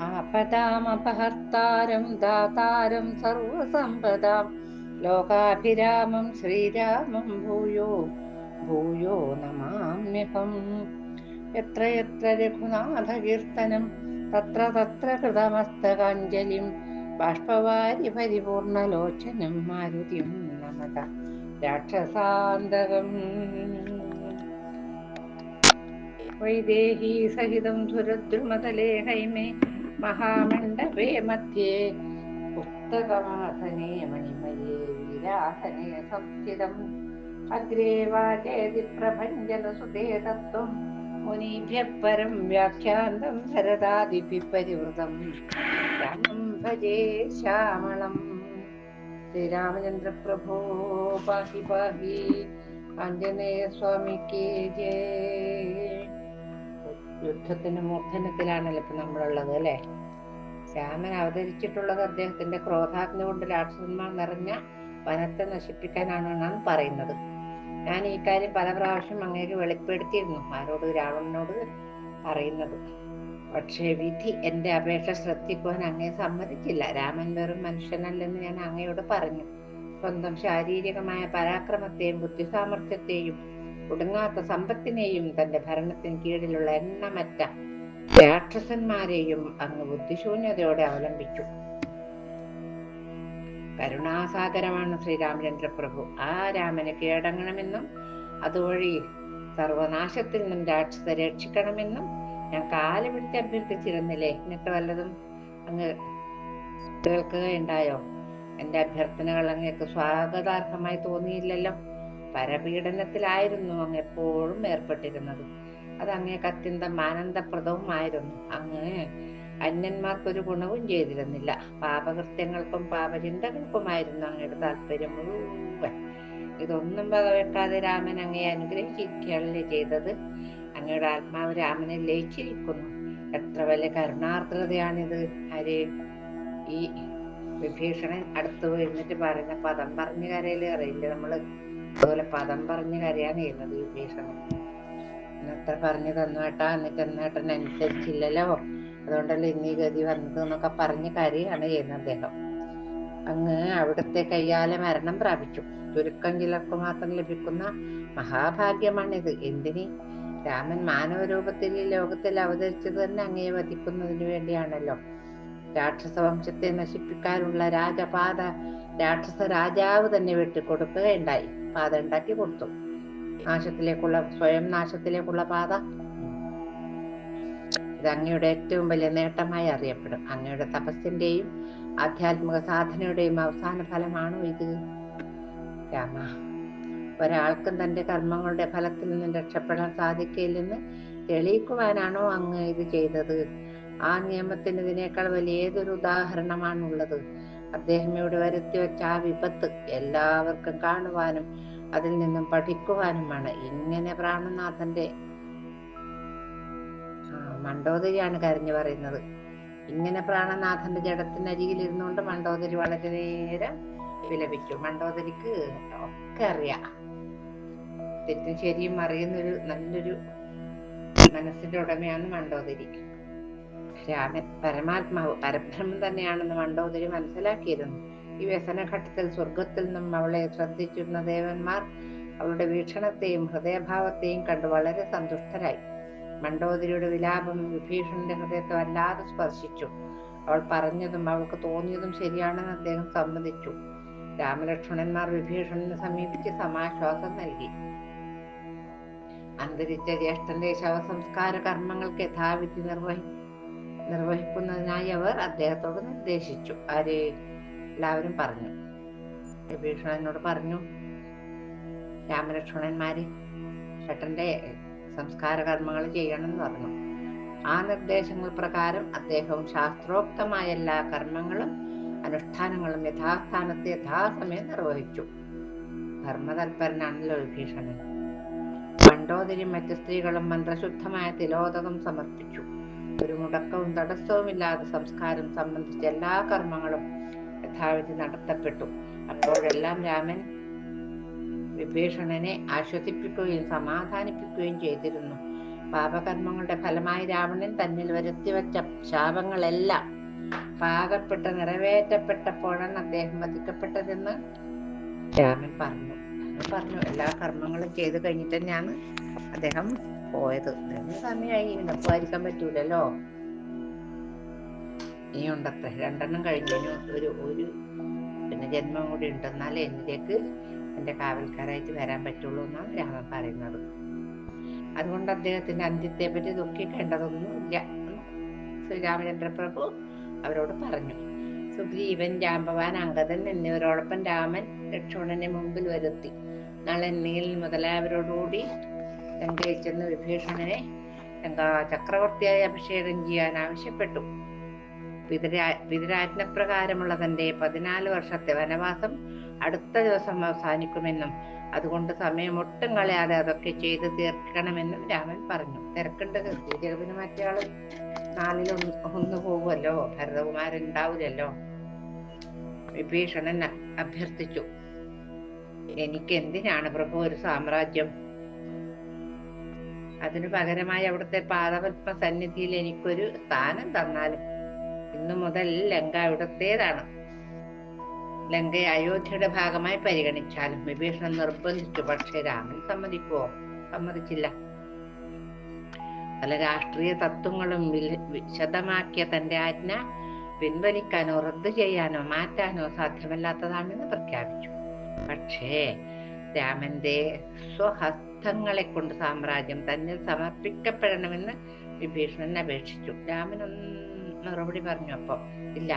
ആപദാമപഹർത്താരം ദാതാരം സർവസമ്പദാം. ലോകാഭിരാമം ശ്രീരാമം ഭൂയോ ഭൂയോ നമാമ്യഹം. എത്ര എത്ര രഘുനാഥകീർത്തനം തത്ര തത്ര കൃതമസ്തകാഞ്ജലിം ബാഷ്പവാരി പരിപൂർണലോചനം മാരുതിയും നമത. രാക്ഷസാന്തകം. വൈദേഹീ സഹിതം സുരദ്രുമതലേ ഹൈമേ മഹാമണ്ഡപേ മധ്യേ പുസ്തകമാസനേ മണിമയേ വിരാസനേ സംസ്ഥിതം അഗ്രേ വാചേതി പ്രഭഞ്ജനസുതേ തത്വം മുനീഭ്യഃ പരം വ്യാഖ്യാന്തം ഭരതാദിഭി പരിവൃതം. രാമം ഭജേ ശ്യാമളം. ശ്രീരാമചന്ദ്ര പ്രഭോ പാഹി പാഹി ആഞ്ജനേയ സ്വാമിക്ക് ജയ. യുദ്ധത്തിന്റെ മൂർധനത്തിലാണല്ലോ ഇപ്പൊ നമ്മളുള്ളത് അല്ലെ? രാമൻ അവതരിച്ചിട്ടുള്ളത് അദ്ദേഹത്തിന്റെ ക്രോധാഗ്നി കൊണ്ട് രാക്ഷസന്മാർ നിറഞ്ഞ വനത്തെ നശിപ്പിക്കാനാണെന്നാണ് പറയുന്നത്. ഞാൻ ഈ കാര്യം പല പ്രാവശ്യം അങ്ങേക്ക് വെളിപ്പെടുത്തിയിരുന്നു ആരോട് രാവണനോട് പറയുന്നത്. പക്ഷേ വിധി എന്റെ അപേക്ഷ ശ്രദ്ധിക്കുവാൻ അങ്ങേ സമ്മതിച്ചില്ല. രാമൻ വെറും മനുഷ്യനല്ലെന്ന് ഞാൻ അങ്ങയോട് പറഞ്ഞു. സ്വന്തം ശാരീരികമായ പരാക്രമത്തെയും ബുദ്ധിസാമർഥ്യത്തെയും ഒടുങ്ങാത്ത സമ്പത്തിനെയും തന്റെ ഭരണത്തിന് കീഴിലുള്ള എണ്ണമറ്റ രാക്ഷസന്മാരെയും അങ്ങ് ബുദ്ധിശൂന്യതയോടെ അവലംബിച്ചു. കരുണാസാഗരമാണ് ശ്രീരാമചന്ദ്രപ്രഭു. ആ രാമന് കീഴടങ്ങണമെന്നും അതുവഴി സർവനാശത്തിൽ നിന്നും രാക്ഷസ രക്ഷിക്കണമെന്നും ഞാൻ കാലുപിടിച്ച് അഭ്യർത്ഥിച്ചിരുന്നില്ലേ? എന്നിട്ട് വല്ലതും അങ്ങ് കേൾക്കുകയുണ്ടായോ? എന്റെ അഭ്യർത്ഥനകൾ അങ്ങേക്ക് സ്വാഗതാർഹമായി തോന്നിയില്ലല്ലോ. പരപീഡനത്തിലായിരുന്നു അങ്ങ് എപ്പോഴും ഏർപ്പെട്ടിരുന്നത്. അത് അങ്ങേക്ക് അത്യന്തം ആനന്ദപ്രദവുമായിരുന്നു അങ്ങ് അന്യന്മാർക്കൊരു ഗുണവും ചെയ്തിരുന്നില്ല. പാപകൃത്യങ്ങൾക്കും പാപചിന്തകൾക്കുമായിരുന്നു അങ്ങയുടെ താല്പര്യം മുഴുവൻ. ഇതൊന്നും വകവെക്കാതെ രാമൻ അങ്ങയെ അനുഗ്രഹിക്കുകയല്ലേ ചെയ്തത്? അങ്ങയുടെ ആത്മാവ് രാമനെ ലയിച്ചിരിക്കുന്നു. എത്ര വലിയ കരുണാർദ്രതയാണിത്. ഹരേ ഈ വിഭീഷണൻ അടുത്ത് പോയിരുന്നിട്ട് പറയുന്ന പദം പറഞ്ഞ് കരയിലേറെ അറിയില്ല നമ്മൾ? അതുപോലെ പദം പറഞ്ഞ് കരയാണ് ചെയ്യുന്നത് വിഭീഷണൻ എത്ര പറഞ്ഞു തന്നു ഏട്ടാ. എന്നിട്ട് എന്നേട്ടൻ അനുസരിച്ചില്ലല്ലോ. അതുകൊണ്ടല്ലേ ഇന്നീ ഗതി വന്നത് എന്നൊക്കെ പറഞ്ഞ് കരയാണ് ചെയ്യുന്നത് അദ്ദേഹം. അങ്ങ് അവിടുത്തെ കയ്യാലെ മരണം പ്രാപിച്ചു. ചുരുക്കം ചിലർക്ക് മാത്രം ലഭിക്കുന്ന മഹാഭാഗ്യമാണിത്. എന്തിന്? രാമൻ മാനവ രൂപത്തിൽ ഈ ലോകത്തിൽ അവതരിച്ചത് തന്നെ അങ്ങയെ വധിക്കുന്നതിന് വേണ്ടിയാണല്ലോ. രാക്ഷസ വംശത്തെ നശിപ്പിക്കാനുള്ള രാജപാത രാക്ഷസ രാജാവ് തന്നെ വെട്ടിക്കൊടുക്കുകയുണ്ടായി. പാത ഉണ്ടാക്കി കൊടുത്തു. നാശത്തിലേക്കുള്ള സ്വയം നാശത്തിലേക്കുള്ള പാത. ഇത് അങ്ങയുടെ ഏറ്റവും വലിയ നേട്ടമായി അറിയപ്പെടും. അങ്ങയുടെ തപസ്സിന്റെയും ആധ്യാത്മിക സാധനയുടെയും അവസാന ഫലമാണോ ഇത്? രാമ ഒരാൾക്കും തന്റെ കർമ്മങ്ങളുടെ ഫലത്തിൽ നിന്നും രക്ഷപ്പെടാൻ സാധിക്കില്ലെന്ന് തെളിയിക്കുവാനാണോ അങ്ങ് ഇത് ചെയ്തത്? ആ നിയമത്തിന് ഇതിനേക്കാൾ വലിയ ഏതൊരു ഉദാഹരണമാണുള്ളത്? അദ്ദേഹം ഇവിടെ വരുത്തി വെച്ച ആ വിപത്ത് എല്ലാവർക്കും കാണുവാനും അതിൽ നിന്നും പഠിക്കുവാനുമാണ്. ഇങ്ങനെ പ്രാണനാഥന്റെ മണ്ടോദരിയാണ് കരഞ്ഞു പറയുന്നത്. ഇങ്ങനെ പ്രാണനാഥന്റെ ജഡത്തിനരികിൽ ഇരുന്നുകൊണ്ട് മണ്ടോദരി വളരെ നേരം വിലപിച്ചു. മണ്ടോദരിക്ക് ഒക്കെ അറിയാം. തെറ്റും ശരിയും അറിയുന്നൊരു നല്ലൊരു മനസ്സിന്റെ ഉടമയാണ് മണ്ടോദരി. രാമൻ പരമാത്മാവ് പരബ്രഹ്മം തന്നെയാണെന്ന് മണ്ടോദരി മനസ്സിലാക്കിയിരുന്നു. ഈ വ്യസനഘട്ടത്തിൽ സ്വർഗത്തിൽ നിന്നും അവളെ ശ്രദ്ധിച്ചിരുന്ന ദേവന്മാർ അവളുടെ വീക്ഷണത്തെയും ഹൃദയഭാവത്തെയും കണ്ട് വളരെ സന്തുഷ്ടരായി. മണ്ടോദരിയുടെ വിലാപം വിഭീഷണന്റെ ഹൃദയത്തെ വല്ലാതെ സ്പർശിച്ചു. അവൾ പറഞ്ഞതും അവൾക്ക് തോന്നിയതും ശരിയാണെന്ന് അദ്ദേഹം സമ്മതിച്ചു. രാമലക്ഷ്മണന്മാർ വിഭീഷണനെ സമീപിച്ച് സമാശ്വാസം നൽകി. അന്തരിച്ച ജ്യേഷ്ഠന്റെ ശവസംസ്കാര കർമ്മങ്ങൾക്ക് യഥാവിധി നിർവഹി നിർവഹിക്കുന്നതിനായി അവർ അദ്ദേഹത്തോട് നിർദ്ദേശിച്ചു. ആര്? എല്ലാവരും പറഞ്ഞു. വിഭീഷണനോട് പറഞ്ഞു. രാമലക്ഷ്മണന്മാര് ഷട്ടന്റെ സംസ്കാര കർമ്മങ്ങൾ ചെയ്യണമെന്ന് പറഞ്ഞു. ആ നിർദ്ദേശങ്ങൾ പ്രകാരം അദ്ദേഹവും ശാസ്ത്രോക്തമായ എല്ലാ കർമ്മങ്ങളും അനുഷ്ഠാനങ്ങളും യഥാസ്ഥാനത്ത് യഥാസമയം നിർവഹിച്ചു. ധർമ്മതൽപരനാണല്ലോ വിഭീഷണൻ പണ്ടോതിരി മറ്റു സ്ത്രീകളും മന്ത്രശുദ്ധമായ തിലോദകം സമർപ്പിച്ചു. ഒരു മുടക്കവും തടസ്സവുമില്ലാതെ സംസ്കാരം സംബന്ധിച്ച എല്ലാ കർമ്മങ്ങളും യഥാവിധി നടത്തപ്പെട്ടു. അപ്പോഴെല്ലാം രാമൻ വിഭീഷണനെ ആശ്വസിപ്പിക്കുകയും സമാധാനിപ്പിക്കുകയും ചെയ്തിരുന്നു. പാപകർമ്മങ്ങളുടെ ഫലമായി രാവണൻ തന്നിൽ വരുത്തിവെച്ച ശാപങ്ങളെല്ലാം പാകപ്പെട്ട് നിറവേറ്റപ്പെട്ടപ്പോഴാണ് അദ്ദേഹം വധിക്കപ്പെട്ടതെന്ന് രാമൻ പറഞ്ഞു. പറഞ്ഞു എല്ലാ കർമ്മങ്ങളും ചെയ്തു കഴിഞ്ഞിട്ട് തന്നെയാണ് അദ്ദേഹം പോയത്. സമയമായി നിനക്കുമായിരിക്കാൻ പറ്റൂലല്ലോ. ഈ ഉണ്ടത്രേ. രണ്ടെണ്ണം കഴിഞ്ഞതിന് ഒരു ഒരു പിന്നെ ജന്മം കൂടി ഉണ്ട്. എന്നാലേ എന്നിലേക്ക് എന്റെ കാവൽക്കാരായിട്ട് വരാൻ പറ്റുള്ളൂ എന്നാണ് രാമൻ പറയുന്നത്. അതുകൊണ്ട് അദ്ദേഹത്തിന്റെ അന്ത്യത്തെ പറ്റി ദുഃഖിക്കേണ്ടതൊന്നുമില്ല ഇല്ല ശ്രീരാമചന്ദ്ര പ്രഭു അവരോട് പറഞ്ഞു. സുഗ്രീവൻ ജാമ്പവാൻ അങ്കദൻ എന്നിവരോടൊപ്പം രാമൻ ലക്ഷ്മണനെ മുമ്പിൽ വരുത്തി. നളൻ മുതലായവരോടുകൂടി ലങ്കയിൽ ചെന്ന് വിഭീഷണനെ ലങ്കാ ചക്രവർത്തിയായി അഭിഷേകം ചെയ്യാൻ ആവശ്യപ്പെട്ടു. പിതരാ പിതരാജ്ഞപ്രകാരമുള്ള തന്റെ പതിനാല് വർഷത്തെ വനവാസം അടുത്ത ദിവസം അവസാനിക്കുമെന്നും അതുകൊണ്ട് സമയം ഒട്ടും കളയാതെ അതൊക്കെ ചെയ്ത് തീർക്കണമെന്നും രാമൻ പറഞ്ഞു. തിരക്കുണ്ട്. സൂര്യകവിന് മറ്റയാൾ നാലിൽ ഒന്ന് ഒന്ന് പോകുമല്ലോ ഭരതകുമാരൻ ഉണ്ടാവില്ലല്ലോ വിഭീഷണൻ അഭ്യർത്ഥിച്ചു. എനിക്ക് എന്തിനാണ് പ്രഭു ഒരു സാമ്രാജ്യം? അതിനു പകരമായി അവിടുത്തെ പാദപത്മ സന്നിധിയിൽ എനിക്കൊരു സ്ഥാനം തന്നാലും ഇന്നു മുതൽ ലങ്ക അവിടുത്തേതാണ്. ലങ്കയെ അയോധ്യയുടെ ഭാഗമായി പരിഗണിച്ചാലും വിഭീഷണൻ നിർബന്ധിച്ചു. പക്ഷേ രാമൻ സമ്മതിക്കുവോ? സമ്മതിച്ചില്ല. പല രാഷ്ട്രീയ തത്വങ്ങളും വിശദമാക്കിയ തന്റെ ആജ്ഞ പിൻവലിക്കാനോ റദ്ദു ചെയ്യാനോ മാറ്റാനോ സാധ്യമല്ലാത്തതാണെന്ന് പ്രഖ്യാപിച്ചു. പക്ഷേ രാമന്റെ സ്വഹസ്തങ്ങളെ കൊണ്ട് സാമ്രാജ്യം തന്നെ സമർപ്പിക്കപ്പെടണമെന്ന് വിഭീഷണൻ അപേക്ഷിച്ചു. രാമൻ ഒന്ന് മറുപടി പറഞ്ഞു അപ്പൊ ഇല്ല.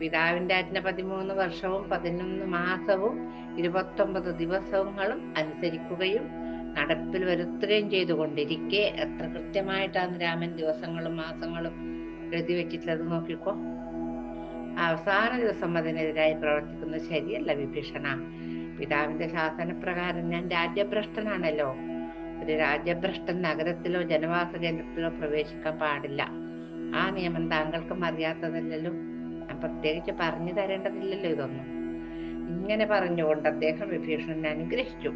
പിതാവിന്റെ ആജ്ഞ പതിമൂന്ന് വർഷവും പതിനൊന്ന് മാസവും ഇരുപത്തൊമ്പത് ദിവസങ്ങളും അനുസരിക്കുകയും നടപ്പിൽ വരുത്തുകയും ചെയ്തുകൊണ്ടിരിക്കെ. എത്ര കൃത്യമായിട്ടാണ് രാമൻ ദിവസങ്ങളും മാസങ്ങളും എഴുതി വെച്ചിട്ടുള്ളത് നോക്കിക്കോ. അവസാന ദിവസം അതിനെതിരായി പ്രവർത്തിക്കുന്നത് ശരിയല്ല വിഭീഷണ. പിതാവിന്റെ ശാസനപ്രകാരം ഞാൻ രാജ്യഭ്രഷ്ടനാണല്ലോ. ഒരു രാജ്യഭ്രഷ്ടൻ നഗരത്തിലോ ജനവാസ കേന്ദ്രത്തിലോ പ്രവേശിക്കാൻ പാടില്ല. ആ നിയമം താങ്കൾക്കും അറിയാത്തതല്ലല്ലോ. ഞാൻ പ്രത്യേകിച്ച് പറഞ്ഞു തരേണ്ടതില്ലല്ലോ ഇതൊന്നും. ഇങ്ങനെ പറഞ്ഞുകൊണ്ട് അദ്ദേഹം വിഭീഷണനെ അനുഗ്രഹിച്ചു.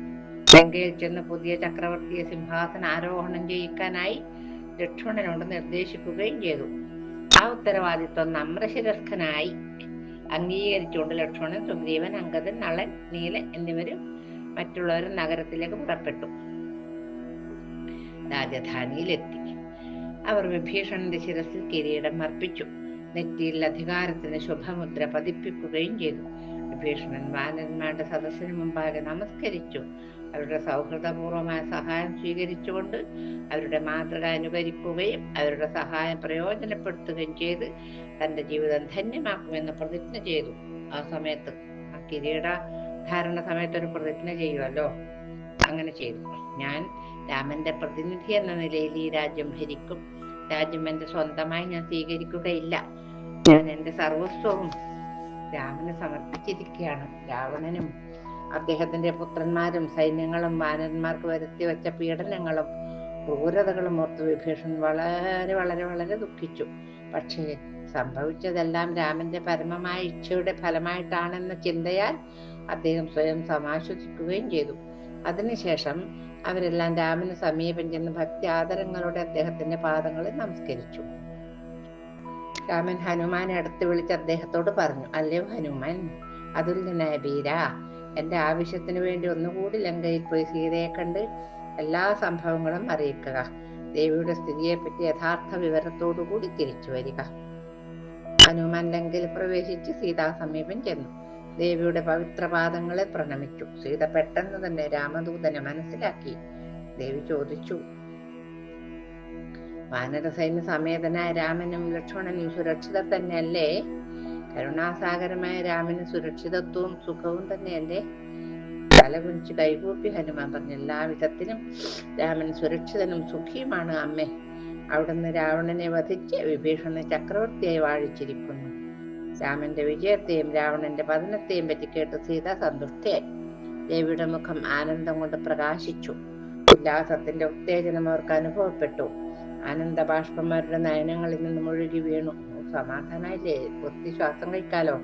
ലങ്കയിൽ ചെന്ന് പുതിയ ചക്രവർത്തിയെ സിംഹാസന ആരോഹണം ചെയ്യിക്കാനായി ലക്ഷ്മണനോട് നിർദ്ദേശിക്കുകയും ചെയ്തു. ആ ഉത്തരവാദിത്വം നമ്രശിരസ്കനായി അംഗീകരിച്ചുകൊണ്ട് ലക്ഷ്മണൻ സുഗ്രീവൻ അങ്കദൻ നളൻ നീലൻ എന്നിവരും മറ്റുള്ളവരും നഗരത്തിലേക്ക് പുറപ്പെട്ടു. രാജധാനിയിലെത്തി. അവർ വിഭീഷണന്റെ ശിരസിൽ കിരീടം അർപ്പിച്ചു. നെറ്റിയിൽ അധികാരത്തിന് ശുഭമുദ്ര പതിപ്പിക്കുകയും ചെയ്തു. വിഭീഷണൻ വാനന്മാരുടെ സദസ്സിന് മുമ്പാകെ നമസ്കരിച്ചു. അവരുടെ സൗഹൃദപൂർവമായ സഹായം സ്വീകരിച്ചുകൊണ്ട് അവരുടെ മാതൃക അനുകരിക്കുകയും അവരുടെ സഹായം പ്രയോജനപ്പെടുത്തുകയും ചെയ്ത് തന്റെ ജീവിതം ധന്യമാക്കുമെന്ന് പ്രതിജ്ഞ ചെയ്തു. ആ സമയത്ത് ആ കിരീട ധാരണ സമയത്ത് ഒരു പ്രതിജ്ഞ ചെയ്യുമല്ലോ അങ്ങനെ ചെയ്തു. ഞാൻ രാമന്റെ പ്രതിനിധി എന്ന നിലയിൽ ഈ രാജ്യം ഭരിക്കും. രാജ്യം എന്റെ സ്വന്തമായി ഞാൻ സ്വീകരിക്കുകയില്ല. ഞാൻ എന്റെ സർവസ്വവും രാമന് സമർപ്പിച്ചിരിക്കുകയാണ്. രാവണനും അദ്ദേഹത്തിന്റെ പുത്രന്മാരും സൈന്യങ്ങളും വാനന്മാർക്ക് വരുത്തി വെച്ച പീഡനങ്ങളും ക്രൂരതകളും ഓർത്ത് വിഭീഷൺ വളരെ വളരെ വളരെ ദുഃഖിച്ചു. പക്ഷേ സംഭവിച്ചതെല്ലാം രാമന്റെ പരമമായ ഇച്ഛയുടെ ഫലമായിട്ടാണെന്ന ചിന്തയാൽ അദ്ദേഹം സ്വയം സമാശ്വസിക്കുകയും ചെയ്തു. അതിനുശേഷം അവരെല്ലാം രാമന് സമീപം ചെന്ന് ഭക്തി ആദരങ്ങളോടെ അദ്ദേഹത്തിന്റെ പാദങ്ങളിൽ നമസ്കരിച്ചു. രാമൻ ഹനുമാനെ അടുത്ത് വിളിച്ച് അദ്ദേഹത്തോട് പറഞ്ഞു അല്ലയോ ഹനുമാൻ അതുല്യനായ ബീര എന്റെ ആവശ്യത്തിന് വേണ്ടി ഒന്നുകൂടി ലങ്കയിൽ പോയി സീതയെ കണ്ട് എല്ലാ സംഭവങ്ങളും അറിയിക്കുക. ദേവിയുടെ സ്ഥിതിയെപ്പറ്റി യഥാർത്ഥ വിവരത്തോടുകൂടി തിരിച്ചു വരിക. ഹനുമാൻ ലങ്കയിൽ പ്രവേശിച്ച് സീതാ സമീപം ചെന്നു. ദേവിയുടെ പവിത്രപാദങ്ങളെ പ്രണമിച്ചു. സീത പെട്ടെന്ന് തന്നെ രാമദൂതനെ മനസ്സിലാക്കി. ദേവി ചോദിച്ചു വാനരസൈന്യ സമേതനായ രാമനും ലക്ഷ്മണനും സുരക്ഷിതർ തന്നെയല്ലേ? കരുണാസാഗരമായ രാമന് സുരക്ഷിതത്വവും സുഖവും തന്നെയല്ലേ തല കുനിച്ച് കൈകൂപ്പി ഹനുമാൻ പറഞ്ഞു എല്ലാ വിധത്തിലും രാമൻ സുരക്ഷിതനും സുഖിയുമാണ് അമ്മേ. അവിടുന്ന് രാവണനെ വധിച്ച് വിഭീഷണ ചക്രവർത്തിയായി വാഴിച്ചിരിക്കുന്നു. രാമന്റെ വിജയത്തെയും രാവണന്റെ പതനത്തെയും പറ്റി കേട്ട് സീത സന്തുഷ്ടയായി. ദേവിയുടെ മുഖം ആനന്ദം കൊണ്ട് പ്രകാശിച്ചു. ഉല്ലാസത്തിന്റെ ഉത്തേജനം അവർക്ക് അനുഭവപ്പെട്ടു. ആനന്ദ ബാഷ്പന്മാരുടെ നയനങ്ങളിൽ നിന്ന് മുഴുകി വീണു. സമാധാനായില്ലേ ഒത്തി ശ്വാസം കഴിക്കാലോ?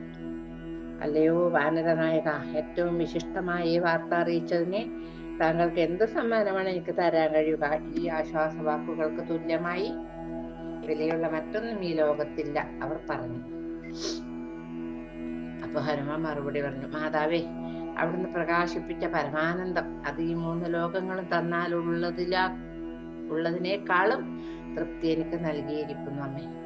അല്ലയോ വാനരനായക ഏറ്റവും വിശിഷ്ടമായ ഈ വാർത്ത അറിയിച്ചതിന് താങ്കൾക്ക് എന്ത് സമ്മാനമാണ് എനിക്ക് തരാൻ കഴിയുക? ഈ ആശ്വാസവാക്കുകൾക്ക് തുല്യമായി വിലയുള്ള മറ്റൊന്നും ഈ ലോകത്തില്ല അവർ പറഞ്ഞു. അപ്പൊ ഹനുമാൻ മറുപടി പറഞ്ഞു മാതാവേ അവിടുന്ന് പ്രകാശിപ്പിച്ച പരമാനന്ദം അത് ഈ മൂന്ന് ലോകങ്ങളും തന്നാൽ ഉള്ളതിലാ ഉള്ളതിനേക്കാളും തൃപ്തി എനിക്ക് നൽകിയിരിക്കുന്നു അമ്മേ.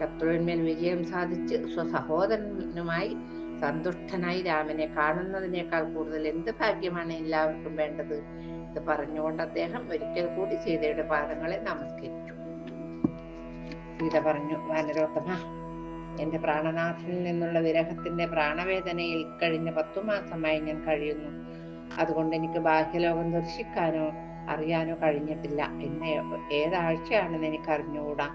ശത്രുവിന്മേൽ വിജയം സാധിച്ച് സ്വസഹോദരനുമായി സന്തുഷ്ടനായി രാമനെ കാണുന്നതിനേക്കാൾ കൂടുതൽ എന്ത് ഭാഗ്യമാണ് എല്ലാവർക്കും വേണ്ടത്? ഇത് പറഞ്ഞുകൊണ്ട് അദ്ദേഹം ഒരിക്കൽ കൂടി സീതയുടെ പാദങ്ങളെ നമസ്കരിച്ചു. സീത പറഞ്ഞു വാനരോത്തമ എന്റെ പ്രാണനാഥനിൽ നിന്നുള്ള വിരഹത്തിന്റെ പ്രാണവേദനയിൽ കഴിഞ്ഞ പത്തു മാസമായി ഞാൻ കഴിയുന്നു. അതുകൊണ്ട് എനിക്ക് ബാഹ്യലോകം ദർശിക്കാനോ അറിയാനോ കഴിഞ്ഞിട്ടില്ല. എന്നെ ഏതാഴ്ചയാണെന്ന് എനിക്ക് അറിഞ്ഞുകൂടാ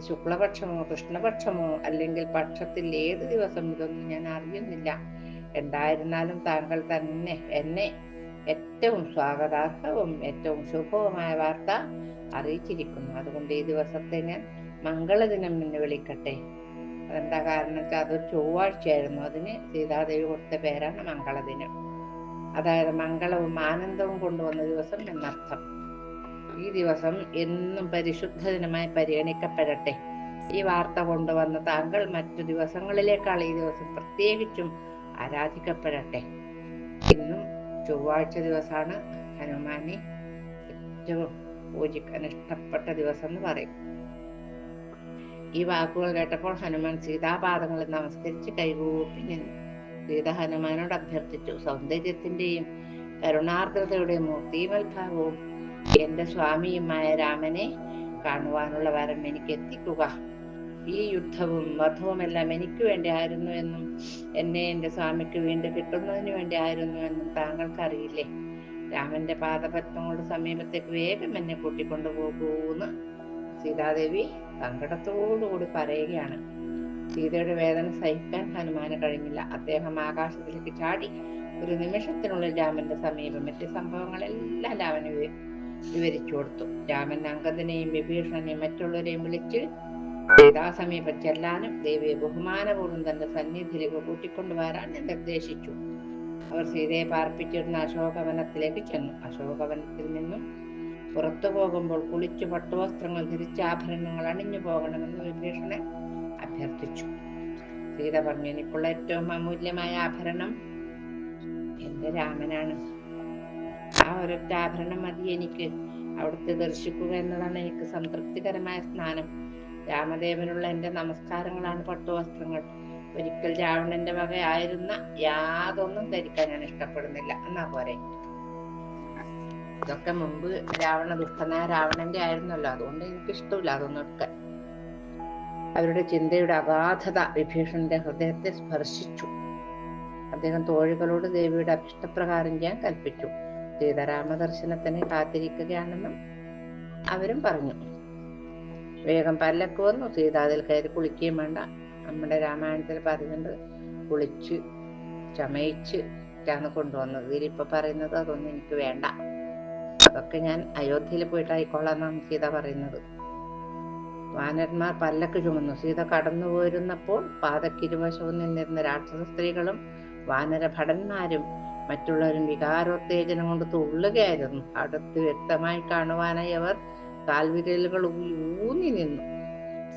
ശുക്ലപക്ഷമോ കൃഷ്ണപക്ഷമോ അല്ലെങ്കിൽ പക്ഷത്തിൽ ഏത് ദിവസം ഇതൊന്നും ഞാൻ അറിയുന്നില്ല. എന്തായിരുന്നാലും താങ്കൾ തന്നെ എന്നെ ഏറ്റവും സ്വാഗതാർഹവും ഏറ്റവും ശുഭവുമായ വാർത്ത അറിയിച്ചിരിക്കുന്നു. അതുകൊണ്ട് ഈ ദിവസത്തെ ഞാൻ മംഗളദിനം എന്ന് വിളിക്കട്ടെ. അതെന്താ കാരണം വെച്ചാൽ അതൊരു ചൊവ്വാഴ്ചയായിരുന്നു. അതിന് സീതാദേവി കൊടുത്ത പേരാണ് മംഗളദിനം. അതായത് മംഗളവും ആനന്ദവും കൊണ്ടുവന്ന ദിവസം എന്നർത്ഥം. ഈ ദിവസം എന്നും പരിശുദ്ധ ദിനമായി പരിഗണിക്കപ്പെടട്ടെ. ഈ വാർത്ത കൊണ്ടുവന്ന താങ്കൾ മറ്റു ദിവസങ്ങളിലേക്കാൾ ഈ ദിവസം പ്രത്യേകിച്ചും ആരാധിക്കപ്പെടട്ടെ. ഇന്നും ചൊവ്വാഴ്ച ദിവസമാണ്. ഹനുമാനെ ഏറ്റവും പൂജിക്കാൻ ഇഷ്ടപ്പെട്ട ദിവസം എന്ന് പറയും. ഈ വാക്കുകൾ കേട്ടപ്പോൾ ഹനുമാൻ സീതാപാദങ്ങളിൽ നമസ്കരിച്ച് കൈകൂപ്പി നിന്നു. സീത ഹനുമാനോട് അഭ്യർത്ഥിച്ചു സൗന്ദര്യത്തിന്റെയും കരുണാർദ്രതയുടെയും മൂർത്തിമത്ഭാവവും എന്റെ സ്വാമിയുമായ രാമനെ കാണുവാനുള്ള വരം എനിക്ക് എത്തിക്കുക. ഈ യുദ്ധവും വധവും എല്ലാം എനിക്ക് വേണ്ടി ആയിരുന്നു എന്നും എന്നെ എന്റെ സ്വാമിക്ക് വീണ്ടും കിട്ടുന്നതിന് വേണ്ടി ആയിരുന്നു എന്നും താങ്കൾക്ക് അറിയില്ലേ രാമന്റെ പാദപത്മങ്ങളുടെ സമീപത്തേക്ക് വേഗം എന്നെ കൂട്ടിക്കൊണ്ടു പോകൂന്ന് സീതാദേവി സങ്കടത്തോടുകൂടി പറയുകയാണ്. സീതയുടെ വേദന സഹിക്കാൻ ഹനുമാന് കഴിഞ്ഞില്ല. അദ്ദേഹം ആകാശത്തിലേക്ക് ചാടി ഒരു നിമിഷത്തിനുള്ളിൽ രാമന്റെ സമീപം മറ്റ് സംഭവങ്ങളെല്ലാം രാമന് വിവരിച്ചു കൊടുത്തു. രാമൻ അങ്കദനെയും വിഭീഷണനെയും മറ്റുള്ളവരെയും വിളിച്ച് സീതാസമീപം ചെല്ലാനും ദേവിയെ ബഹുമാനപൂർവം തന്റെ സന്നിധിയിലേക്ക് കൂട്ടിക്കൊണ്ടുവരാൻ നിർദ്ദേശിച്ചു. അവർ സീതയെ പാർപ്പിച്ചിരുന്ന അശോകവനത്തിലേക്ക് ചെന്നു. അശോകവനത്തിൽ നിന്നും പുറത്തു പോകുമ്പോൾ കുളിച്ചു പട്ടുവസ്ത്രങ്ങൾ ധരിച്ച ആഭരണങ്ങൾ അണിഞ്ഞു പോകണമെന്ന് വിഭീഷണൻ അഭ്യർത്ഥിച്ചു. സീത പറഞ്ഞു എനിക്കുള്ള ഏറ്റവും അമൂല്യമായ ആഭരണം എന്റെ രാമനാണ്. ആ ഒരൊറ്റ ആഭരണം മതി എനിക്ക്. അവിടുത്തെ ദർശിക്കുക എന്നതാണ് എനിക്ക് സംതൃപ്തികരമായ സ്നാനം. രാമദേവനുള്ള എന്റെ നമസ്കാരങ്ങളാണ് പട്ടുവസ്ത്രങ്ങൾ ഒരിക്കൽ രാവണന്റെ വകയായിരുന്ന യാതൊന്നും ധരിക്കാൻ ഞാൻ ഇഷ്ടപ്പെടുന്നില്ല. എന്നാ പോരെ? ഇതൊക്കെ മുമ്പ് രാവണ ദുഷ്ടനായ രാവണന്റെ ആയിരുന്നല്ലോ. അതുകൊണ്ട് എനിക്ക് ഇഷ്ടമില്ല അതൊന്നും എടുക്കാൻ അവരുടെ ചിന്തയുടെ അഗാധത വിഭീഷണന്റെ ഹൃദയത്തെ സ്പർശിച്ചു. അദ്ദേഹം തോഴികളോട് ദേവിയുടെ അഭിഷ്ടപ്രകാരം ചെയ്യാൻ കൽപ്പിച്ചു. സീതാരാമ ദർശനത്തിന് കാത്തിരിക്കുകയാണെന്നും അവരും പറഞ്ഞു. വേഗം പല്ലക്ക് വന്നു. സീത അതിൽ കയറി കുളിക്കുകയും വേണ്ട. നമ്മുടെ രാമായണത്തിൽ പറയുന്നുണ്ട് കുളിച്ച് ചമയിച്ച് ാണ് കൊണ്ടുവന്നത്. ഇതിലിപ്പൊ പറയുന്നത് അതൊന്നും എനിക്ക് വേണ്ട. അതൊക്കെ ഞാൻ അയോധ്യയിൽ പോയിട്ടായിക്കോളാം എന്നാണ് സീത പറയുന്നത്. വാനന്മാർ പല്ലക്ക് ചുമന്നു. സീത കടന്നു പോരുന്നപ്പോൾ പാതക്കിരുവശവും നിന്നിരുന്ന രാക്ഷസ സ്ത്രീകളും വാനര ഭടന്മാരും മറ്റുള്ളവരും വികാരോത്തേജനം കൊണ്ട് തുള്ളുകയായിരുന്നു. അടുത്ത് വ്യക്തമായി കാണുവാനായി അവർ കാൽവിരലുകൾ ഊന്നി നിന്നു.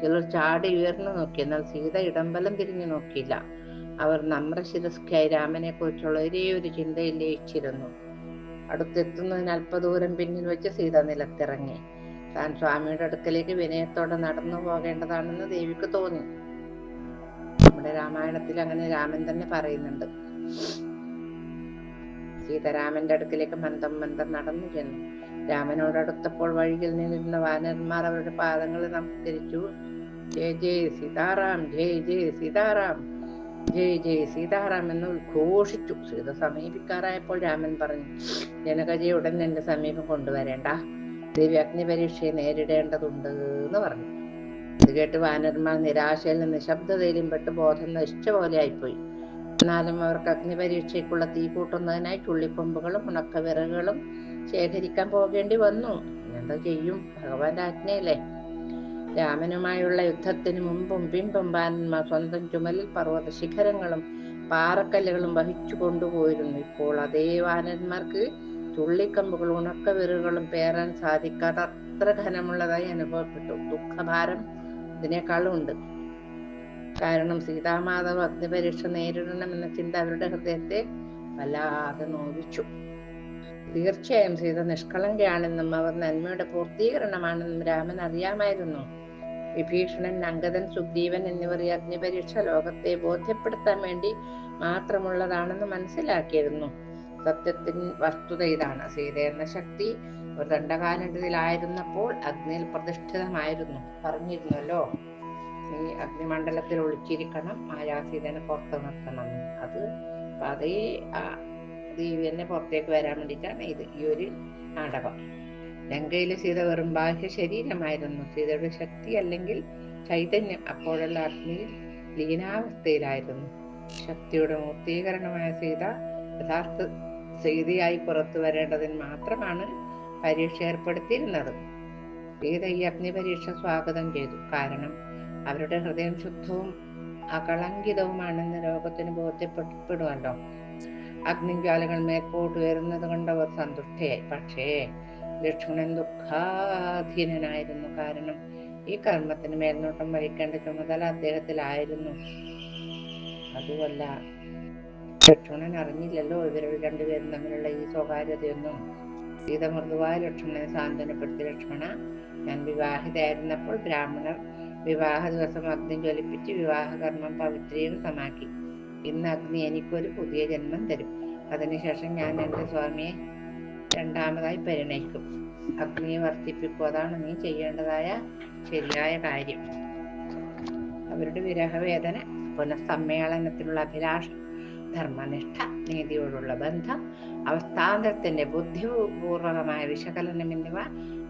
ചിലർ ചാടി ഉയർന്നു നോക്കി എന്നാൽ സീത ഇടംബലം തിരിഞ്ഞു നോക്കിയില്ല. അവർ നമ്രശിരസ്കായി രാമനെ കുറിച്ചുള്ള ഒരേ ഒരു ചിന്തയിൽ ലയിച്ചിരുന്നു. അടുത്തെത്തുന്നതിന് അല്പദൂരം പിന്നിൽ വെച്ച് സീത നിലത്തിറങ്ങി. താൻ സ്വാമിയുടെ അടുക്കലേക്ക് വിനയത്തോടെ നടന്നു പോകേണ്ടതാണെന്ന് ദേവിക്ക് തോന്നി. നമ്മുടെ രാമായണത്തിൽ അങ്ങനെ രാമൻ തന്നെ പറയുന്നുണ്ട്. സീതാരാമന്റെ അടുക്കിലേക്ക് മന്ദം മന്ദം നടന്നു ചെന്നു. രാമനോട് അടുത്തപ്പോൾ വഴിയിൽ നിന്നിരുന്ന വാനന്മാർ അവരുടെ പാദങ്ങൾ നമസ്കരിച്ചു. ജയ ജയ സീതാറാം ജയ ജയ സീതാറാം ജയ ജയ സീതാറാം എന്ന് ഉദ്ഘോഷിച്ചു. സീത സമീപിക്കാറായപ്പോൾ രാമൻ പറഞ്ഞു ജനകജയെ ഉടൻ എന്റെ സമീപം കൊണ്ടുവരേണ്ട. ദേവി അഗ്നി പരീക്ഷയെ നേരിടേണ്ടതുണ്ട് എന്ന് പറഞ്ഞു. ഇത് കേട്ട് വാനന്മാർ നിരാശയിലും നിശബ്ദതയിലും പെട്ട് ബോധം നശിച്ച പോലെ ആയിപ്പോയി. എന്നാലും അവർക്ക് അഗ്നി പരീക്ഷയ്ക്കുള്ള തീ കൂട്ടുന്നതിനായി ചുള്ളിക്കൊമ്പുകളും ഉണക്കവിറകുകളും ശേഖരിക്കാൻ പോകേണ്ടി വന്നു. എന്താ ചെയ്യും? ഭഗവാന്റെ ആജ്ഞയല്ലേ? രാമനുമായുള്ള യുദ്ധത്തിന് മുമ്പും പിമ്പും വാനന്മാർ സ്വന്തം ചുമലിൽ പർവത ശിഖരങ്ങളും പാറക്കല്ലുകളും വഹിച്ചു കൊണ്ടുപോയിരുന്നു. ഇപ്പോൾ അതേ വാനന്മാർക്ക് ചുള്ളിക്കമ്പുകൾ ഉണക്കവിറുകളും പേറാൻ സാധിക്കാത്ത അത്ര ഘനമുള്ളതായി അനുഭവപ്പെട്ടു. ദുഃഖഭാരം ഇതിനേക്കാളും ഉണ്ട്. കാരണം സീതാമാതാവ് അഗ്നിപരീക്ഷ നേരിടണമെന്ന ചിന്ത അവരുടെ ഹൃദയത്തെ വല്ലാതെ നോവിച്ചു. തീർച്ചയായും സീത നിഷ്കളങ്കയാണെന്നും അവർ നന്മയുടെ പൂർത്തീകരണമാണെന്നും രാമൻ അറിയാമായിരുന്നു. വിഭീഷണൻ അങ്കദൻ സുഗ്രീവൻ എന്നിവർ ഈ അഗ്നിപരീക്ഷ ലോകത്തെ ബോധ്യപ്പെടുത്താൻ വേണ്ടി മാത്രമുള്ളതാണെന്ന് മനസ്സിലാക്കിയിരുന്നു. സത്യത്തിൻ വസ്തുത ഇതാണ്. സീത എന്ന ശക്തി ഒരു ദണ്ഡകാലത്തിലായിരുന്നപ്പോൾ അഗ്നിയിൽ പ്രതിഷ്ഠിതമായിരുന്നു. പറഞ്ഞിരുന്നല്ലോ. നീ അഗ്നിമണ്ഡലത്തിൽ ഒളിച്ചിരിക്കണം. മായാസീതനെ പുറത്ത് നിർത്തണം. അത് അതേ ആ ദേവിയനെ പുറത്തേക്ക് വരാൻ വേണ്ടിയിട്ടാണ് ഇത് ഈ ഒരു നാടകം. ലങ്കയിലെ സീത വെറും ബാഹ്യ ശരീരമായിരുന്നു. സീതയുടെ ശക്തി അല്ലെങ്കിൽ ചൈതന്യം അപ്പോഴുള്ള അഗ്നിയിൽ ലീനാവസ്ഥയിലായിരുന്നു. ശക്തിയുടെ മൂർത്തീകരണമായ സീത യഥാർത്ഥ സീതയായി പുറത്തു വരേണ്ടതിന് മാത്രമാണ് പരീക്ഷ ഏർപ്പെടുത്തിയിരുന്നത്. സീത ഈ അഗ്നിപരീക്ഷ സ്വാഗതം ചെയ്തു. കാരണം അവരുടെ ഹൃദയം ശുദ്ധവും അകളങ്കിതവുമാണെന്ന് ലോകത്തിന് ബോധ്യപ്പെടുമല്ലോ അഗ്നിജ്വാലകൾ മേക്കോട്ട് വരുന്നത് അവർ സന്തുഷ്ടയായി. പക്ഷേ ലക്ഷ്മണൻ ദുഃഖാധീനനായിരുന്നു. കാരണം ഈ കർമ്മത്തിന് മേൽനോട്ടം വഹിക്കേണ്ട ചുമതല അദ്ദേഹത്തിലായിരുന്നു. അതുമല്ല ലക്ഷ്മണൻ അറിഞ്ഞില്ലല്ലോ ഇവരുടെ രണ്ടുപേരും തമ്മിലുള്ള ഈ സ്വകാര്യതയൊന്നും. സീത മൃദുവായ ലക്ഷ്മണനെ സാന്ത്വനപ്പെടുത്തി. ലക്ഷ്മണ ഞാൻ വിവാഹിതയായിരുന്നപ്പോൾ ബ്രാഹ്മണർ വിവാഹ ദിവസം അഗ്നി ജ്വലിപ്പിച്ച് വിവാഹകർമ്മം സമാക്കി. ഇന്ന് അഗ്നി എനിക്കൊരു പുതിയ ജന്മം തരും. അതിനുശേഷം ഞാൻ എന്റെ സ്വാമിയെ രണ്ടാമതായി പരിണയിക്കും. അഗ്നിയെ വർദ്ധിപ്പിക്കും. അതാണ് നീ ചെയ്യേണ്ടതായ ശരിയായ കാര്യം. അവരുടെ വിരഹവേദന പുനഃസമ്മേളനത്തിനുള്ള അഭിലാഷം ധർമ്മനിഷ്ഠ നീതിയോടുള്ള ബന്ധം അവസ്ഥാന്തരത്തിന്റെ ബുദ്ധിപൂർവകമായ വിശകലനം എന്നിവ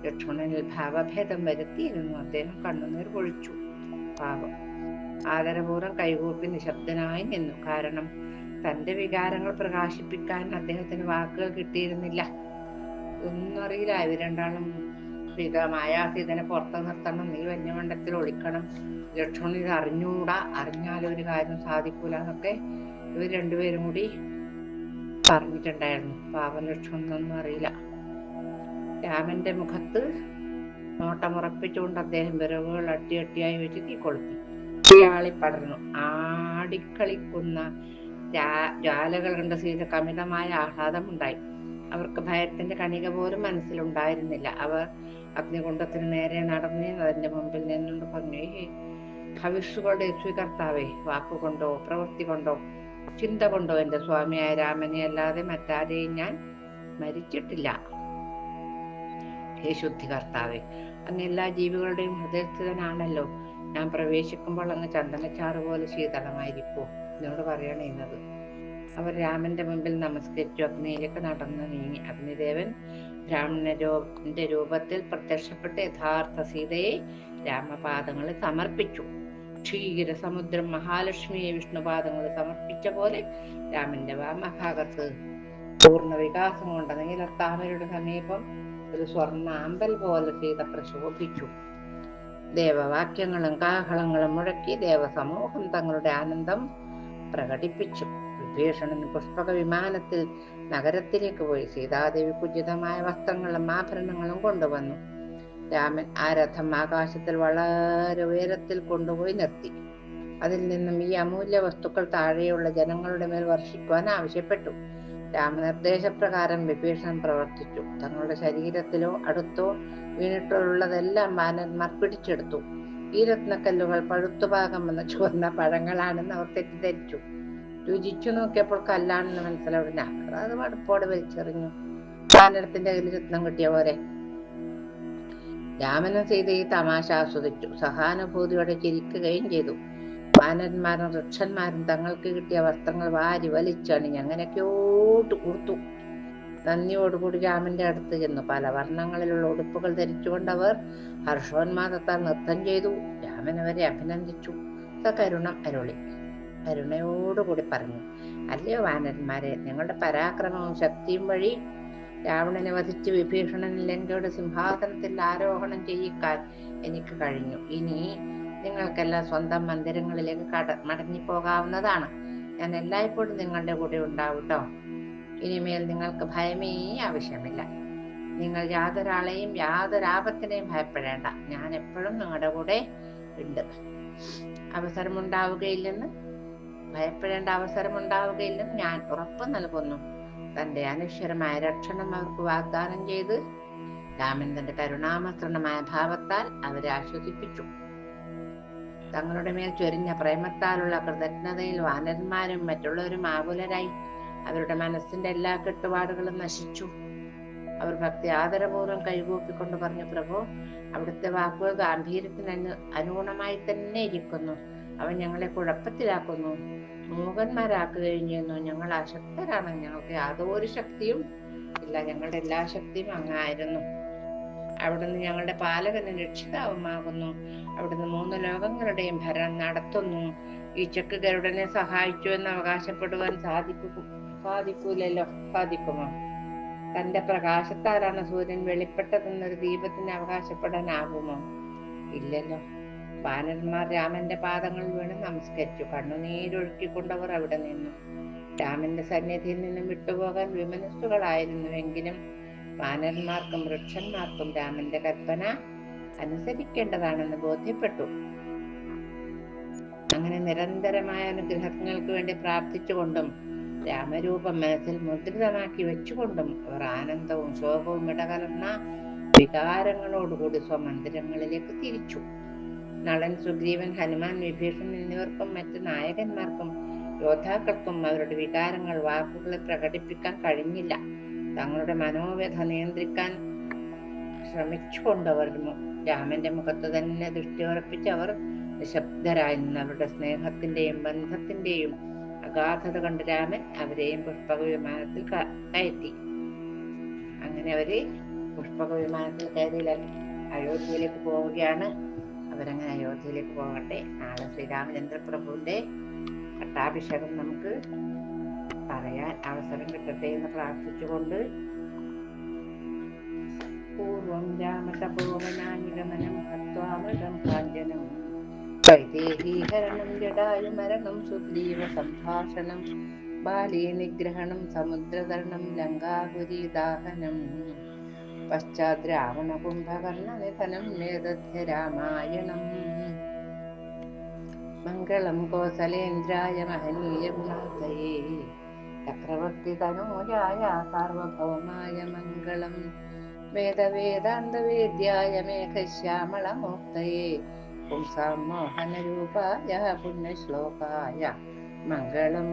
ലക്ഷ്മണനിൽ ഭാവഭേദം വരുത്തിയിരുന്നു അദ്ദേഹം കണ്ണുനീർ പൊഴിച്ചു. പാപം ആദരപൂർവം കൈകൂപ്പി നിശബ്ദനായി നിന്നു. കാരണം തന്റെ വികാരങ്ങൾ പ്രകാശിപ്പിക്കാൻ അദ്ദേഹത്തിന് വാക്കുകൾ കിട്ടിയിരുന്നില്ല. ഒന്നും അറിയില്ല ഇവർ രണ്ടാളും സീത മായാസീതനെ പുറത്തു നിർത്തണം. നീ വന്യമണ്ഡത്തിൽ ഒളിക്കണം. ലക്ഷ്മണൻ ഇത് അറിഞ്ഞൂടാ. അറിഞ്ഞാലും ഒരു കാര്യം സാധിക്കൂല എന്നൊക്കെ ഇവർ രണ്ടുപേരും കൂടി പറഞ്ഞിട്ടുണ്ടായിരുന്നു. പാപം ലക്ഷ്മണനൊന്നും അറിയില്ല. രാമന്റെ മുഖത്ത് നോട്ടമുറപ്പിച്ചുകൊണ്ട് അദ്ദേഹം വിറവുകൾ അട്ടി അട്ടിയായി വെച്ച് തീ കൊളുത്തി തീയാളി പടർന്നു. ആടിക്കളിക്കുന്ന ജ്വാലകൾ കണ്ട സീത കമിതമായ ആഹ്ലാദമുണ്ടായി. അവർക്ക് ഭയത്തിന്റെ കണിക പോലും മനസ്സിലുണ്ടായിരുന്നില്ല. അവർ അഗ്നികുണ്ടത്തിന് നേരെ നടന്നേ അതിന്റെ മുമ്പിൽ നിന്നുകൊണ്ട് പറഞ്ഞു "ഹേ, ഭവിഷ്യകളുടെ സ്വീകർത്താവേ വാക്കുകൊണ്ടോ പ്രവൃത്തി കൊണ്ടോ ചിന്ത കൊണ്ടോ എന്റെ സ്വാമിയായ രാമനെ അല്ലാതെ മറ്റാരെയും ഞാൻ മരിച്ചിട്ടില്ല. ഹേ ശുദ്ധി കർത്താവേ. അങ്ങ് എല്ലാ ജീവികളുടെയും ഹൃദയസ്ഥിതനാണല്ലോ. ഞാൻ പ്രവേശിക്കുമ്പോൾ അങ്ങ് ചന്ദനച്ചാറ് പോലെ ശീതളമായിരിക്കൂ. എന്നോട് പറയണേ എന്നത് അവർ രാമന്റെ മുമ്പിൽ നമസ്കരിച്ചു. അഗ്നിയിലേക്ക് നടന്നു നീങ്ങി. അഗ്നിദേവൻ ബ്രാഹ്മണന്റെ രൂപത്തിൽ പ്രത്യക്ഷപ്പെട്ട് യഥാർത്ഥ സീതയെ രാമപാദങ്ങളിൽ സമർപ്പിച്ചു. ക്ഷീര സമുദ്രം മഹാലക്ഷ്മിയെ വിഷ്ണുപാദങ്ങൾ സമർപ്പിച്ച പോലെ രാമന്റെ വാമഭാഗത്ത് പൂർണ വികാസം കൊണ്ട നീലത്താമരയുടെ സമീപം ഒരു സ്വർണാമ്പൽ പോലെ സീത പ്രശോഭിച്ചു. ദേവവാക്യങ്ങളും കാഹളങ്ങളും മുഴക്കി ദേവസമൂഹം തങ്ങളുടെ ആനന്ദം പ്രകടിപ്പിച്ചു. വിഭീഷണൻ പുഷ്പക വിമാനത്തിൽ നഗരത്തിലേക്ക് പോയി. സീതാദേവി ഉചിതമായ വസ്ത്രങ്ങളും ആഭരണങ്ങളും കൊണ്ടുവന്നു. രാമൻ ആ രഥം ആകാശത്തിൽ വളരെ ഉയരത്തിൽ കൊണ്ടുപോയി നിർത്തി. അതിൽ നിന്നും ഈ അമൂല്യ വസ്തുക്കൾ താഴെയുള്ള ജനങ്ങളുടെ മേൽ വർഷിക്കുവാൻ ആവശ്യപ്പെട്ടു. രാമനിർദ്ദേശപ്രകാരം വിഭീഷണൻ പ്രവർത്തിച്ചു. തങ്ങളുടെ ശരീരത്തിലോ അടുത്തോ വീണിട്ടുള്ളതെല്ലാം മാനന്മാർ പിടിച്ചെടുത്തു. ഈ രത്നക്കല്ലുകൾ പഴുത്തുപാകം എന്ന ചുവന്ന പഴങ്ങളാണെന്ന് അവർ തെറ്റിദ്ധരിച്ചു. രുചിച്ചു നോക്കിയപ്പോൾ കല്ലാണെന്ന് മനസ്സിലാവില്ല അത് മടുപ്പോടെ വലിച്ചെറിഞ്ഞു. വാനരത്തിന്റെ കയ്യിൽ രത്നം കിട്ടിയ പോലെ. രാമനും സീത ഈ തമാശ ആസ്വദിച്ചു. സഹാനുഭൂതിയോടെ ചിരിക്കുകയും ചെയ്തു. വാനന്മാരും വൃക്ഷന്മാരും തങ്ങൾക്ക് കിട്ടിയ വസ്ത്രങ്ങൾ വാരി വലിച്ചണിഞ്ഞ് അങ്ങനെയൊക്കെയോട്ട് കൊടുത്തു. നന്ദിയോടുകൂടി രാമന്റെ അടുത്ത് ചെന്നു. പല വർണങ്ങളിലുള്ള ഉടുപ്പുകൾ ധരിച്ചുകൊണ്ടവർ ഹർഷോന്മാദത്താൽ നൃത്തം ചെയ്തു. രാമൻ അവരെ അഭിനന്ദിച്ചു. സകരുണം അരുളി. കരുണയോടുകൂടി പറഞ്ഞു. അല്ലയോ വാനന്മാരെ നിങ്ങളുടെ പരാക്രമവും ശക്തിയും വഴി രാവണനെ വധിച്ച് വിഭീഷണൻ ലങ്കയുടെ സിംഹാസനത്തിൽ ആരോഹണം ചെയ്യിക്കാൻ എനിക്ക് കഴിഞ്ഞു. ഇനി നിങ്ങൾക്കെല്ലാം സ്വന്തം മന്ദിരങ്ങളിലേക്ക് കട മടങ്ങി പോകാവുന്നതാണ് ഞാൻ എല്ലായ്പ്പോഴും നിങ്ങളുടെ കൂടെ ഉണ്ടാവും ട്ടോ. ഇനിമേൽ നിങ്ങൾക്ക് ഭയമേ ആവശ്യമില്ല. നിങ്ങൾ യാതൊരാളെയും യാതൊരാപത്തിനെയും ഭയപ്പെടേണ്ട. ഞാൻ എപ്പോഴും നിങ്ങളുടെ കൂടെ ഉണ്ട്. അവസരമുണ്ടാവുകയില്ലെന്ന് ഭയപ്പെടേണ്ട അവസരമുണ്ടാവുകയില്ലെന്ന് ഞാൻ ഉറപ്പ് നൽകുന്നു. തന്റെ അനശ്വരമായ രക്ഷണം അവർക്ക് വാഗ്ദാനം ചെയ്ത് രാമൻ തന്റെ കരുണാമസൃണമായ ഭാവത്താൽ അവരെ ആശ്വസിപ്പിച്ചു. തങ്ങളുടെ മേൽ ചൊരിഞ്ഞ പ്രേമത്താലുള്ള കൃതജ്ഞതയിൽ വാനന്മാരും മറ്റുള്ളവരും ആകുലരായി. അവരുടെ മനസ്സിന്റെ എല്ലാ കെട്ടുപാടുകളും നശിച്ചു. അവർ ഭക്തി ആദരപൂർവം കൈകൂപ്പിക്കൊണ്ട് പറഞ്ഞു പ്രഭു അവിടുത്തെ വാക്കുകൾ ഗാംഭീര്യത്തിന് അനു അനുഗുണമായി തന്നെ ഇരിക്കുന്നു. അവൻ ഞങ്ങളെ കുഴപ്പത്തിലാക്കുന്നു. മൂകന്മാരാക്കുകയും ചെയ്യുന്നു ഞങ്ങൾ അശക്തരാണ്. ഞങ്ങൾക്ക് യാതൊരു ശക്തിയും ഇല്ല. ഞങ്ങളുടെ എല്ലാ ശക്തിയും അങ്ങായിരുന്നു അവിടുന്ന് ഞങ്ങളുടെ പാലകനും രക്ഷിതാവുമാകുന്നു. അവിടുന്ന് മൂന്ന് ലോകങ്ങളുടെയും ഭരണം നടത്തുന്നു. ഈ ചെക്ക് ഗരുഡനെ സഹായിച്ചു എന്ന് അവകാശപ്പെടുവാൻ സാധിക്കും സാധിക്കൂലല്ലോ? സാധിക്കുമോ? തന്റെ പ്രകാശത്താലാണ് സൂര്യൻ വെളിപ്പെട്ടതെന്നൊരു ദീപത്തിന് അവകാശപ്പെടാനാകുമോ? ഇല്ലല്ലോ. വാനന്മാർ രാമന്റെ പാദങ്ങൾ വീണ് നമസ്കരിച്ചു. കണ്ണുനീരൊഴുക്കിക്കൊണ്ടവർ അവിടെ നിന്നു. രാമന്റെ സന്നിധിയിൽ നിന്നും വിട്ടുപോകാൻ വിമനസ്സുകളായിരുന്നുവെങ്കിലും വാനന്മാർക്കും വൃക്ഷന്മാർക്കും രാമന്റെ കൽപ്പന അനുസരിക്കേണ്ടതാണെന്ന് ബോധ്യപ്പെട്ടു. അങ്ങനെ നിരന്തരമായ അനുഗ്രഹങ്ങൾക്ക് വേണ്ടി പ്രാർത്ഥിച്ചുകൊണ്ടും രാമരൂപം മനസ്സിൽ മുദ്രിതമാക്കി വെച്ചുകൊണ്ടും അവർ ആനന്ദവും ശോകവും ഇടകലർന്ന വികാരങ്ങളോടുകൂടി സ്വമന്ദിരങ്ങളിലേക്ക് തിരിച്ചു. നളൻ സുഗ്രീവൻ ഹനുമാൻ വിഭീഷണൻ എന്നിവർക്കും മറ്റ് നായകന്മാർക്കും യോദ്ധാക്കൾക്കും അവരുടെ വികാരങ്ങൾ വാക്കുകളിൽ പ്രകടിപ്പിക്കാൻ കഴിഞ്ഞില്ല. തങ്ങളുടെ മനോവ്യഥ നിയന്ത്രിക്കാൻ ശ്രമിച്ചുകൊണ്ടവർ രാമന്റെ മുഖത്ത് തന്നെ ദൃഷ്ടി ഉറപ്പിച്ച് അവർ നിശബ്ദരായി നിന്നവരുടെ സ്നേഹത്തിന്റെയും ബന്ധത്തിന്റെയും അഗാധത കണ്ട് രാമൻ അവരെയും പുഷ്പക വിമാനത്തിൽ കയറ്റി. അങ്ങനെ അവർ പുഷ്പക വിമാനത്തിൽ കയറി അയോധ്യയിലേക്ക് പോവുകയാണ്. അവരങ്ങനെ അയോധ്യയിലേക്ക് പോകട്ടെ. നാളെ ശ്രീരാമചന്ദ്ര പ്രഭുവിന്റെ പട്ടാഭിഷേകം നമുക്ക് പറയാൻ അവസരം കിട്ടട്ടെ എന്ന് പ്രാർത്ഥിച്ചുകൊണ്ട് പൂർവം രാമതപോവനാനിഗമനം ഹത്വാമൃതം കാഞ്ചനം വൈദേഹീകരണം ജടായുമരണം സുഗ്രീവ സംഭാഷണം ബാലീ നിഗ്രഹണം സമുദ്രതരണം ലങ്കാപുരി ദാഹനം. പശ്ചാത് രാവണ കുംഭകർണ നിധനം നേതധ്യ രാമായണം. മംഗളം കോസലേന്ദ്രായ മഹനീയ ഗുണാതയേ ചക്രവർത്തി തനൂജായ സാർവഭൗമായ മംഗളം. വേദവേദാന്തവേദ്യായ മേഘശ്യാമളമൂർത്തയേ പുംസാം മോഹനരൂപായ പുണ്യശ്ലോകായ മംഗളം.